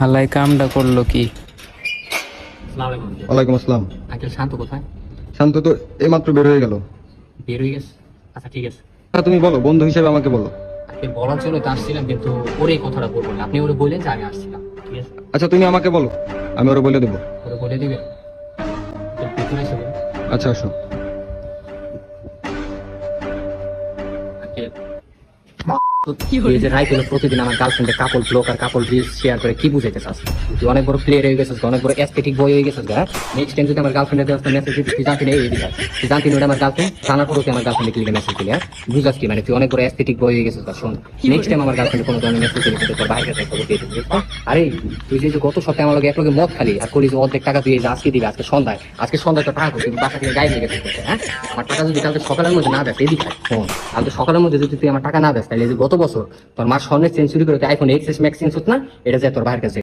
হালাই কামটা করল কি? ওয়ালাইকুম আসসালাম। আঙ্কেল শান্ত কোথায়? শান্ত তো এইমাত্র বের হয়ে গেল। বের হয়ে গেছে? আচ্ছা ঠিক আছে। হ্যাঁ তুমি বলো বন্ধু হিসেবে আমাকে বলো। আপনি বলার জন্য তো আসছিলাম কিন্তু ওরে কথাটা বলব না। আপনি ওরে বললেন যে আমি আসছিলাম ঠিক আছে? আচ্ছা তুমি আমাকে বলো আমি ওরা বলে দেবো। ওরে বলে বলুন। আচ্ছা আসো। তুই যে রাইট হলো প্রতিদিন আমার গার্লফ্রেন্ডের কাপড় ব্লগ আর কাপড় রিলস শেয়ার করে কি বুঝাইতে চাস? তুই অনেক বড় প্লেয়ার হয়ে গেছিস অনেক বড় অ্যাস্থেটিক বই হয়ে গেছিস হ্যাঁ? নেক্সট টাইম যদি আমার গার্লফ্রেন্ডের দেওয়া মেসেজ দিতে তুই জানতি না এই দিকে তুই জানতি না আমার গার্লফ্রেন্ড জানার পরেও তুই আমার গার্লফ্রেন্ডে ক্লিকে মেসেজ দিলি হ্যাঁ? বুঝাস কি মানে তুই অনেক বড় অ্যাস্থেটিক বই হয়ে গেছিস শোন নেক্সট টাইম আমার গার্লফ্রেন্ডে কোনো ধরনের মেসেজ দিলে তোর বাইরে থেকে খবর দিয়ে দিবি আরে তুই যে গত সপ্তাহে আমার লগে এক লগে মদ খালি আর করিস অর্ধেক টাকা তুই আজকে দিবি আজকে সন্ধ্যায় আজকে সন্ধ্যায় তো টাকা করছিস বাসা থেকে গায়ে লেগে গেছিস হ্যাঁ? আমার টাকা যদি কালকে সকালের মধ্যে না দেয় এদিকে শোন কালকে সকালের মধ্যে যদি তুই আমার টাকা না দেস তাহলে যে গত বছর তোর মা স্বর্ণের সেঞ্চুরি করে আইফোন এক্স এস ম্যাক্স কিনছিস না? এটা যে তোর ভাইয়ের কাছে।